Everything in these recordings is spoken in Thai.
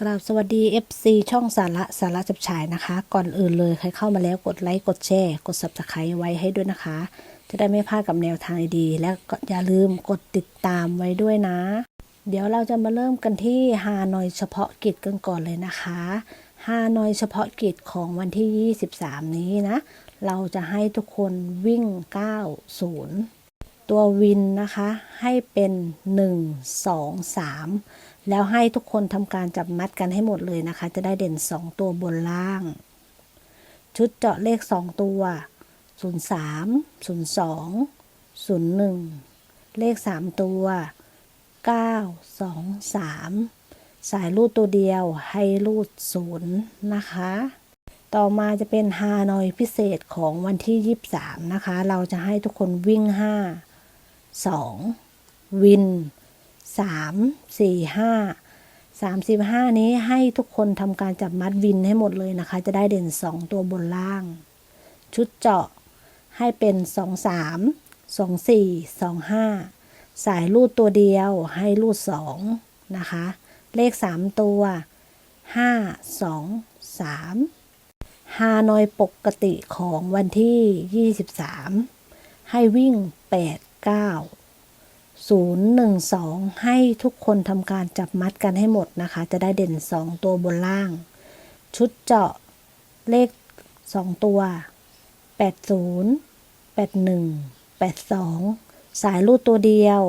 กราบสวัสดี FC ช่องสาระสาระจับฉายนะคะ ก่อนอื่นเลยใครเข้ามาแล้วกดไลค์กดแชร์กด subscribe ไว้ให้ด้วยนะคะ จะได้ไม่พลาดกับแนวทางดีๆและก็อย่าลืมกดติดตามไว้ด้วยนะ เดี๋ยวเราจะมาเริ่มกันที่ฮานอยเฉพาะกิจกันก่อนเลยนะคะฮานอยเฉพาะกิจของวันที่ 23 นี้นะ เราจะให้ทุกคนวิ่ง 90 ตัววินนะคะ ให้เป็น 1 2 3 แล้วให้ทุกคนทำการจับมัดกันให้หมดเลยนะคะ จะได้เด่น 2 ตัวบนล่าง ชุดเจาะเลข 2 ตัว 03 02 01 เลข 3 ตัว 9 2 3 สายรูดตัวเดียวให้รูด 0 นะคะต่อมาจะเป็นฮานอยพิเศษของวันที่ 23 นะคะ เราจะให้ทุกคนวิ่ง 5 2 วิน 3 4 5 35 นี้ให้ทุกคนทำการจับมัดวินให้หมดเลยนะคะ จะได้เด่น 2 ตัวบนล่าง ชุดเจาะให้เป็น 2 3 2 4 2 5 สายรูดตัวเดียวให้รูด 2 นะคะ เลข 3 ตัว 5 2 3 ฮานอยปกติของวันที่ 23 ให้วิ่ง 8 012 ให้ทุกคนทำการจับมัดกันให้หมดนะคะ จะได้เด่น 2 ตัวบนล่าง ชุดเจาะเลข 2 ตัว 80 81 82 สายรูดตัวเดียว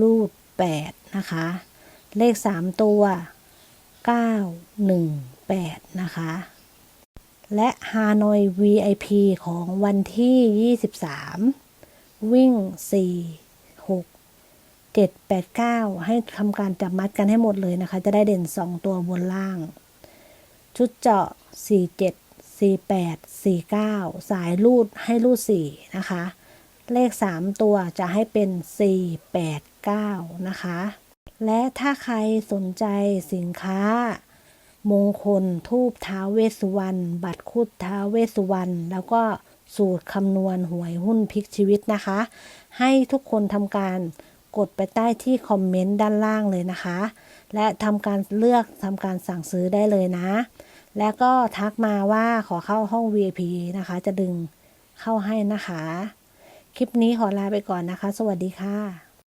รูด 8 นะคะ เลข 3 ตัว 918 นะคะ และฮานอย VIP ของวันที่ 23 วิ่ง4 6 7 8 9ให้ทำการจับมัดกันให้หมดเลยนะคะ จะได้เด่น2ตัวบนล่าง ชุดเจาะ4 7 4 8 4 9สายรูดให้รูด4นะคะ เลข3ตัวจะให้เป็น4 8 9นะคะ และถ้าใครสนใจสินค้ามงคลทูบท้าเวสุวรรณบัตรคุดท้าเวสุวรรณแล้วก็ สูตรคำนวณหวยหุ้นพลิกชีวิตนะคะ ให้ทุกคนทำการกดไปใต้ที่คอมเมนต์ด้านล่างเลยนะคะ และทำการเลือกทำการสั่งซื้อได้เลยนะ แล้วก็ทักมาว่าขอเข้าห้อง VIP นะคะ จะดึงเข้าให้นะคะ คลิปนี้ขอลาไปก่อนนะคะ สวัสดีค่ะ